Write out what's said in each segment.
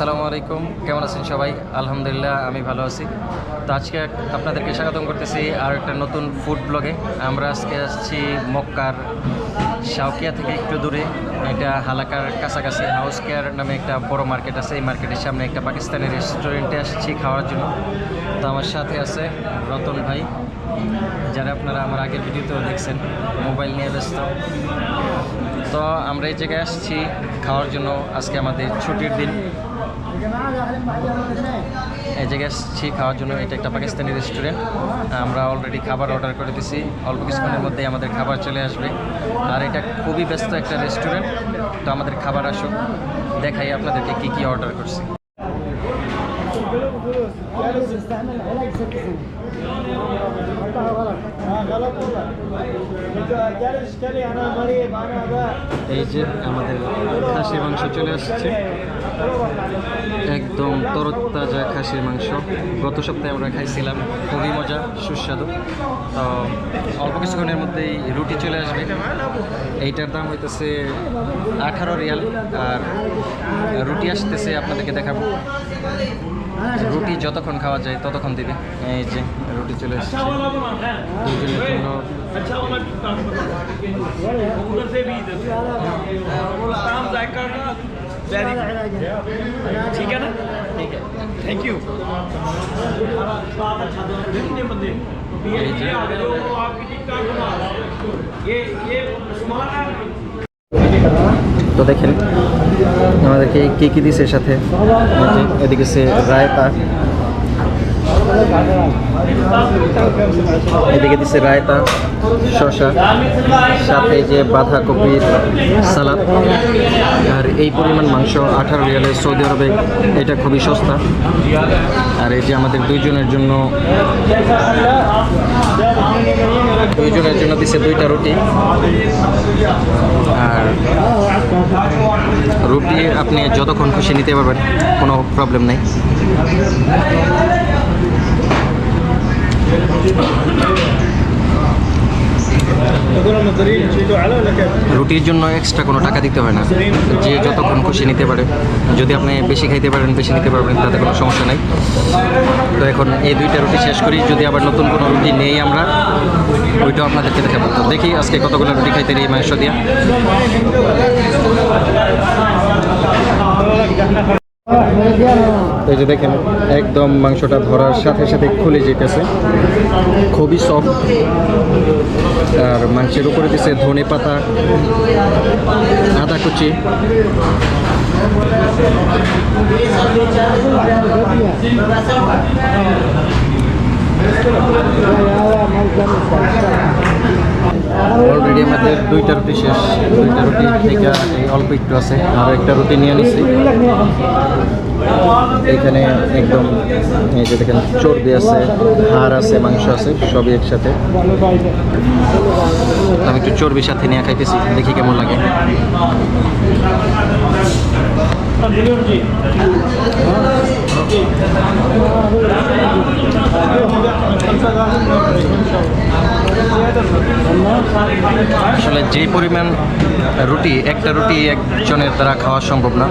আসসালামু আলাইকুম। কেমন আছেন সবাই? আলহামদুলিল্লাহ, আমি ভালো আছি। তো আজকে আপনাদেরকে স্বাগতম করতেছি আর একটা নতুন ফুড ব্লগে। আমরা আজকে আসছি মক্কার শাউকিয়া থেকে একটু দূরে। এটা হালাকার কাছাকাছি হাউস কেয়ার নামে একটা বড় মার্কেট আছে। এই মার্কেটের সামনে একটা পাকিস্তানি রেস্টুরেন্টে আসছি খাওয়ার জন্য। তো আমার সাথে আছে রতন ভাই, যারা আপনারা আমার আগের ভিডিওতেও দেখছেন। মোবাইল নিয়ে ব্যস্ত। তো আমরা এই জায়গায় আসছি খাওয়ার জন্য আজকে আমাদের ছুটির দিন। এই জায়গায় আসছি খাওয়ার জন্য এটা একটা পাকিস্তানি রেস্টুরেন্ট আমরা অলরেডি খাবার অর্ডার করে দিছি। অল্প কিছুক্ষণের মধ্যেই আমাদের খাবার চলে আসবে। আর এটা খুবই ব্যস্ত একটা রেস্টুরেন্ট তো আমাদের খাবার আসুক। দেখাই আপনাদেরকে কি কি অর্ডার করছি। এই যে আমাদের খাসির মাংস চলে আসছে। একদম তরতাজা খাসির মাংস। গত সপ্তাহে আমরা খাইছিলাম, খুবই মজা, সুস্বাদু। তো অল্প কিছুক্ষণের মধ্যেই রুটি চলে আসবে। এইটার দাম হইতেছে আঠারো রিয়াল। আর রুটি আসতেছে আপনাদেরকে দেখাবো। রুটি যতক্ষণ খাওয়া যায় ততক্ষণ দিবে। এই যে রুটি চলে আসছে। अच्छा वाला भी काम उधर से भी इधर से काम जायका का वेरी ठीक है ना ठीक है थैंक यू कितने बंदे ये ये आ गए वो आपकी टिकट घुमा ये ये उस्मान তো দেখেন আমাদেরকে কী কী দিছে সাথে এই যে এদিকে সে রায়তা এদিকে দিছে রায়তা শশা সাথে যে বাঁধাকপির সালাদ, আর এই পরিমাণ মাংস আঠারো রিয়ালে সৌদি আরবে, এটা খুবই সস্তা। আর এই যে আমাদের দুইজনের জন্য দুইজনের জন্য দিছে দুইটা রুটি। আর রুটি আপনি যতক্ষণ খুশি নিতে পারবেন, কোনো প্রবলেম নেই। রুটির জন্য এক্সট্রা কোনো টাকা দিতে হয় না। যে যতক্ষণ খুশি নিতে পারে। যদি আপনি বেশি খাইতে পারেন, বেশি নিতে পারবেন, তাতে কোনো সমস্যা নেই। তো এখন এই দুইটা রুটি শেষ করি। যদি আবার নতুন কোনো রুটি নেই আমরা, ওইটাও আপনাদেরকে দেখাবো। তো দেখি আজকে কতগুলো রুটি খাইতে এই মাংস দিয়ে। এই যে দেখেন, একদম মাংসটা ধরার সাথে সাথে খুলে যেতেছে। খুবই সফট আর মাংসের উপরে দিছে ধনে পাতা, আদা কুচি। অলরেডি আমাদের দুইটা রুটি শেষ। দুইটা রুটি থেকে এই অল্প একটু আছে। আর একটা রুটি নিয়ে নিচ্ছি এখানে একদম এই যে দেখেন, চর্বি আছে, হাড় আছে, মাংস আছে, সবই একসাথে। আমি একটু চর্বির সাথে নিয়ে খাইতেছি, দেখি কেমন লাগে। আসলে যে পরিমাণ রুটি, একটা রুটি একজনের দ্বারা খাওয়া সম্ভব না।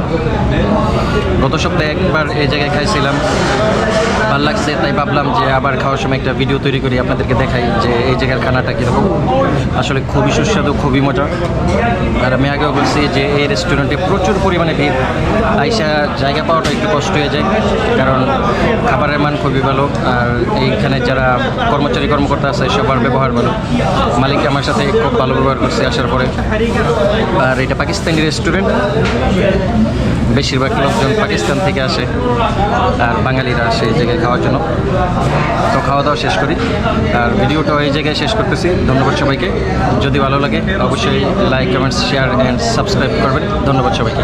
গত সপ্তাহে একবার এই জায়গায় খাইছিলাম। ভালো লাগছে, তাই ভাবলাম যে আবার খাওয়ার সময় একটা ভিডিও তৈরি করি, আপনাদেরকে দেখাই যে এই জায়গার খানাটা কীরকম। আসলে খুবই সুস্বাদু, খুবই মজা। আর আমি আগেও বলছি যে এই রেস্টুরেন্টে প্রচুর পরিমাণে ভিড়। আইসা জায়গা পাওয়াটা একটু কষ্ট হয়ে যায়, কারণ খাবারের মান খুবই ভালো, আর এইখানে যারা কর্মচারী, কর্মকর্তা আছে, সবার ব্যবহার ভালো। মালিক আমার সাথে খুব ভালো ব্যবহার করছে আসার পরে। আর এটা পাকিস্তানি রেস্টুরেন্ট বেশিরভাগ লোকজন পাকিস্তান থেকে আসে আর বাঙালিরা আসে এই জায়গায় খাওয়ার জন্য। তো খাওয়া দাওয়া শেষ করি। আর ভিডিওটাও এই জায়গায় শেষ করতেছি। ধন্যবাদ সবাইকে। যদি ভালো লাগে, অবশ্যই like comments share and subscribe করবেন। ধন্যবাদ সবাইকে।